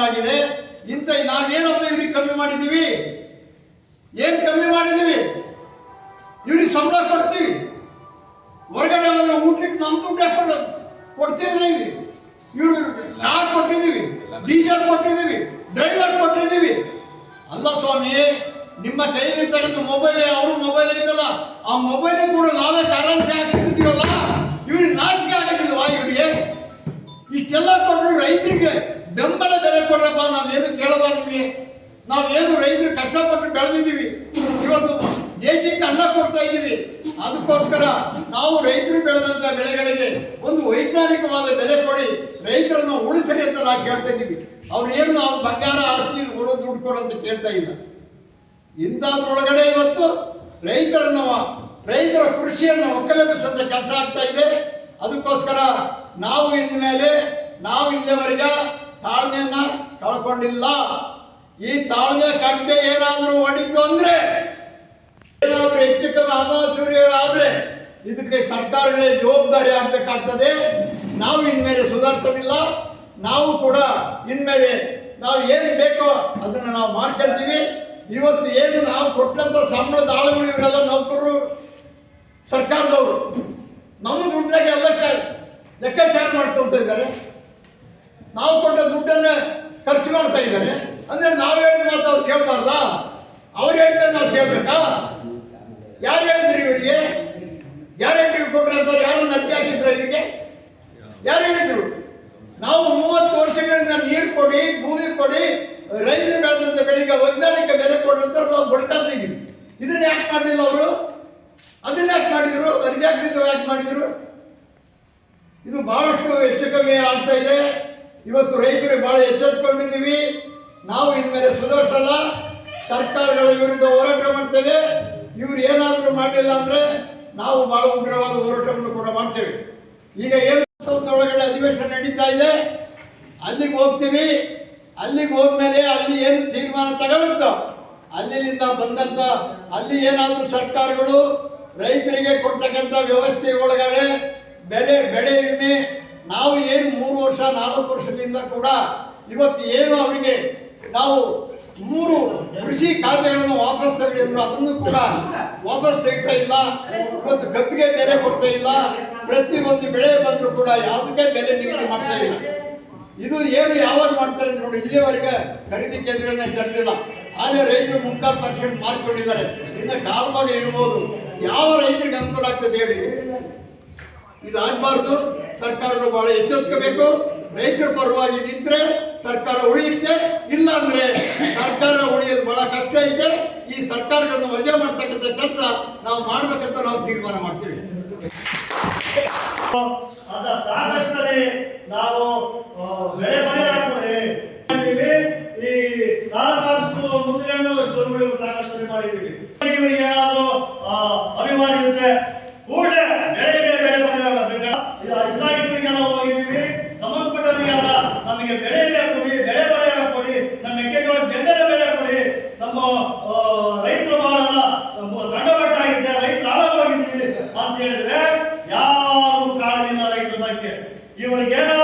ಅನ್ನಂಗಾಗಿದೆ ಇಂಥ ನಾವೇನಪ್ಪ ಇವ್ರಿಗೆ ಕಮ್ಮಿ ಮಾಡಿದೀವಿ ಏನ್ ಕಮ್ಮಿ ಮಾಡಿದೀವಿ ಇವ್ರಿಗೆ ಸಂಬಳ ಕೊಡ್ತೀವಿ. ಹೊರಗಡೆ ಹೋದ್ರೆ ಊಟಕ್ಕೆ ನಮ್ ದುಡ್ಡು ಹಾಕೊಂಡು ಕೊಡ್ತಿದ್ದೀವಿ ಇವ್ರು ಕಾರ್ ಕೊಟ್ಟಿದೀವಿ ಡೀಸೆಲ್ ಕೊಟ್ಟಿದ್ದೀವಿ, ಡ್ರೈವರ್ ಕೊಟ್ಟಿದೀವಿ ಅಲ್ಲ ಸ್ವಾಮಿ, ನಿಮ್ಮ ಕೈಲಿರ್ತಕ್ಕಂಥ ಮೊಬೈಲ್ ಅವ್ರ ಮೊಬೈಲ್ ಐತಲ್ಲ, ಆ ಮೊಬೈಲ್ ಕೂಡ ನಾವೇ ನಿಮಗೆ ನಾವೇನು ರೈತರು ಕಷ್ಟಪಟ್ಟು ಬೆಳೆದಿದ್ದೀವಿ. ಇವತ್ತು ದೇಶಕ್ಕೆ ಅನ್ನ ಕೊಡ್ತಾ ಇದ್ದೀವಿ. ಅದಕ್ಕೋಸ್ಕರ ನಾವು ರೈತರು ಬೆಳೆದಂತ ಬೆಳೆಗಳಿಗೆ ಒಂದು ವೈಜ್ಞಾನಿಕವಾದ ಬೆಲೆ ಕೊಡಿ, ರೈತರನ್ನು ಉಳಿಸಲಿ ಅಂತ ನಾವು ಕೇಳ್ತಾ ಇದ್ದೀವಿ. ಅವ್ರು ಏನು ನಾವು ಬಂಗಾರ ಆಸ್ತಿ ಕೊಡೋ ದುಡ್ಡು ಕೊಡು ಅಂತ ಕೇಳ್ತಾ ಇಲ್ಲ. ಇಂಥದ್ರೊಳಗಡೆ ಇವತ್ತು ರೈತರನ್ನು, ರೈತರ ಕೃಷಿಯನ್ನು ಒಕ್ಕಲೆಬ್ಬಿಸಂತ ಕೆಲಸ ಆಗ್ತಾ ಇದೆ. ಅದಕ್ಕೋಸ್ಕರ ನಾವು ಇನ್ಮೇಲೆ ನಾವು ಇಲ್ಲಿವರೆಗೆ ತಾಳ್ಮೆಯನ್ನ ಕಳ್ಕೊಂಡಿಲ್ಲ. ಈ ತಾಳ್ಮೆ ಕಟ್ಟೆ ಏನಾದರೂ ಹೊಡಿತು ಅಂದ್ರೆ, ಏನಾದರೂ ಹೆಚ್ಚು ಕಮ್ಮಿ ಅನಾಚುರಿಗಳಾದ್ರೆ ಇದಕ್ಕೆ ಸರ್ಕಾರಗಳೇ ಜವಾಬ್ದಾರಿ ಆಗ್ಬೇಕಾಗ್ತದೆ. ನಾವು ಇನ್ಮೇಲೆ ಸುಧಾರಿಸೋದಿಲ್ಲ. ನಾವು ಕೂಡ ಇನ್ಮೇಲೆ ನಾವು ಏನು ಬೇಕೋ ಅದನ್ನು ನಾವು ಮಾಡ್ಕೊಂತೀವಿ. ಇವತ್ತು ಏನು ನಾವು ಕೊಟ್ಟಂತ ಸಂಬಳದ ಆಳುಗಳು ಇವರೆಲ್ಲ ನೌಕರರು, ಸರ್ಕಾರದವರು. ನಮ್ಮ ದುಡ್ಡಾಗೆ ಎಲ್ಲ ಲೆಕ್ಕಾಚಾರ ಮಾಡ್ಕೊಳ್ತಾ ಇದ್ದಾರೆ. ನಾವು ಕೊಟ್ಟ ದುಡ್ಡನ್ನ ಖರ್ಚು ಮಾಡ್ತಾ ಇದ್ದಾರೆ. ಅಂದ್ರೆ ನಾವು ಹೇಳಿದ ಮಾತು ಅವ್ರು ಕೇಳಬಾರ್ದಾ? ಅವ್ರು ಹೇಳಿದ್ರೆ ನಾವು ಕೇಳ್ಬೇಕಾ? ಯಾರು ಹೇಳಿದ್ರಿ ಇವರಿಗೆ? ಗ್ಯಾರಂಟಿ ಕೊಟ್ರೆ ಅಂತ ಯಾರು ಅರ್ಜಿ ಹಾಕಿದ್ರ ಇವರಿಗೆ? ಯಾರು ಹೇಳಿದ್ರು? ನಾವು ಮೂವತ್ತು ವರ್ಷಗಳಿಂದ ನೀರು ಕೊಡಿ, ಭೂಮಿ ಕೊಡಿ ರೈತರು ಬೆಳೆದಂತ ಬೆಳಿಗ್ಗೆ ವೈಜ್ಞಾನಿಕ ಬೆಲೆ ಕೊಡಿ ಅಂತ ನಾವು ಬಡ್ಕೊತಾ ಇದೀವಿ. ಇದನ್ನ ಯಾಕೆ ಮಾಡಲಿಲ್ಲ ಅವರು? ಅದನ್ನ ಯಾಕೆ ಮಾಡಿದ್ರು? ಅರ್ಜಿ ಯಾಕೆ ಮಾಡಿದ್ರು? ಇದು ಬಹಳಷ್ಟು ಹೆಚ್ಚು ಕಮ್ಮಿ ಆಗ್ತಾ ಇದೆ. ಇವತ್ತು ರೈತರು ಬಹಳ ಎಚ್ಚೆತ್ತುಕೊಂಡಿದ್ದೀವಿ ನಾವು ಇನ್ಮೇಲೆ ಸುಧಾರಿಸಲ್ಲ, ಸರ್ಕಾರಗಳ ವಿರುದ್ಧ ಹೋರಾಟ ಮಾಡ್ತೇವೆ. ಇವ್ರು ಏನಾದರೂ ಮಾಡಲಿಲ್ಲ ಅಂದ್ರೆ ನಾವು ಬಹಳ ಉಗ್ರವಾದ ಹೋರಾಟವನ್ನು ಕೂಡ ಮಾಡ್ತೇವೆ. ಈಗ ಏನು ಒಳಗಡೆ ಅಧಿವೇಶನ ನಡೀತಾ ಇದೆ. ಅಲ್ಲಿಗೆ ಹೋಗ್ತೀವಿ. ಅಲ್ಲಿಗೆ ಹೋದ್ಮೇಲೆ ಅಲ್ಲಿ ಏನು ತೀರ್ಮಾನ ತಗೊಳುತ್ತೋ ಅಲ್ಲಿಂದ ಬಂದಂತ ಅಲ್ಲಿ ಏನಾದರೂ ಸರ್ಕಾರಗಳು ರೈತರಿಗೆ ಕೊಡ್ತಕ್ಕಂಥ ವ್ಯವಸ್ಥೆ ಒಳಗಡೆ ಬೆಲೆ, ಬೆಳೆ ವಿಮೆ, ನಾವು ಏನು ಮೂರು ವರ್ಷ, ನಾಲ್ಕು ವರ್ಷದಿಂದ ಕೂಡ ಇವತ್ತು ಏನು ಅವರಿಗೆ ನಾವು ಮೂರು ಕೃಷಿ ಖಾತೆಗಳನ್ನು ವಾಪಸ್ ತಗೊಂಡಿದ್ರು ಅದನ್ನು ಕೂಡ ವಾಪಸ್ ತೆಗಿತಾ ಇಲ್ಲ. ಇವತ್ತು ಕಬ್ಬಿಗೆ ಬೆಲೆ ಕೊಡ್ತಾ ಇಲ್ಲ. ಪ್ರತಿ ಒಂದು ಬೆಳೆ ಬಂದರೂ ಕೂಡ ಯಾವುದಕ್ಕೆ ಬೆಲೆ ನಿಗದಿ ಮಾಡ್ತಾ ಇಲ್ಲ. ಇದು ಏನು ಯಾವಾಗ ಮಾಡ್ತಾರೆ ನೋಡಿ ಇಲ್ಲಿಯವರೆಗೆ ಖರೀದಿ ಕೇಂದ್ರಗಳನ್ನ ತೆರೆದಿಲ್ಲ. ಆದರೆ ರೈತರು ಮುಕ್ಕಾಲು ಪರ್ಸೆಂಟ್ ಮಾರ್ಕೊಂಡಿದ್ದಾರೆ ಇನ್ನು ಕಾಲಭಾಗ ಇರ್ಬೋದು. ಯಾವ ರೈತರಿಗೆ ಅನುಕೂಲ ಆಗ್ತದೆ ಹೇಳಿ? ಇದಾಗಬಾರ್ದು ಸರ್ಕಾರಗಳು ಬಹಳ ಎಚ್ಚೆತ್ಕೋಬೇಕು. ರೈತರ ಪರವಾಗಿ ನಿಂತರೆ ಸರ್ಕಾರ ಉಳಿಯುತ್ತೆ. ಬಹಳ ಕಷ್ಟ ಐತೆ ಈ ಸರ್ಕಾರಗಳನ್ನು ವಜಾ ಮಾಡ್ತಕ್ಕಂಥ ಕೆಲಸ ನಾವು ಮಾಡ್ಬೇಕಂತ ನಾವು ತೀರ್ಮಾನ ಮಾಡ್ತೀವಿ. ನಾವು ಬೆಳೆ ಈ ಮುಂದಿನ ಚುರುಗಳು ಸಾಕಷ್ಟು ಮಾಡಿದ್ದೀವಿ. ಇವರಿಗೆ ಏನಾದ್ರು ಅಭಿಮಾನಿ ಇದ್ರೆ ಕೂಡಲೇ ಹೇಳಿದ್ರೆ ಯಾರು ಕಾಳಜಿಲ್ಲ ರೈತರ ಬಗ್ಗೆ ಇವರಿಗೇನೋ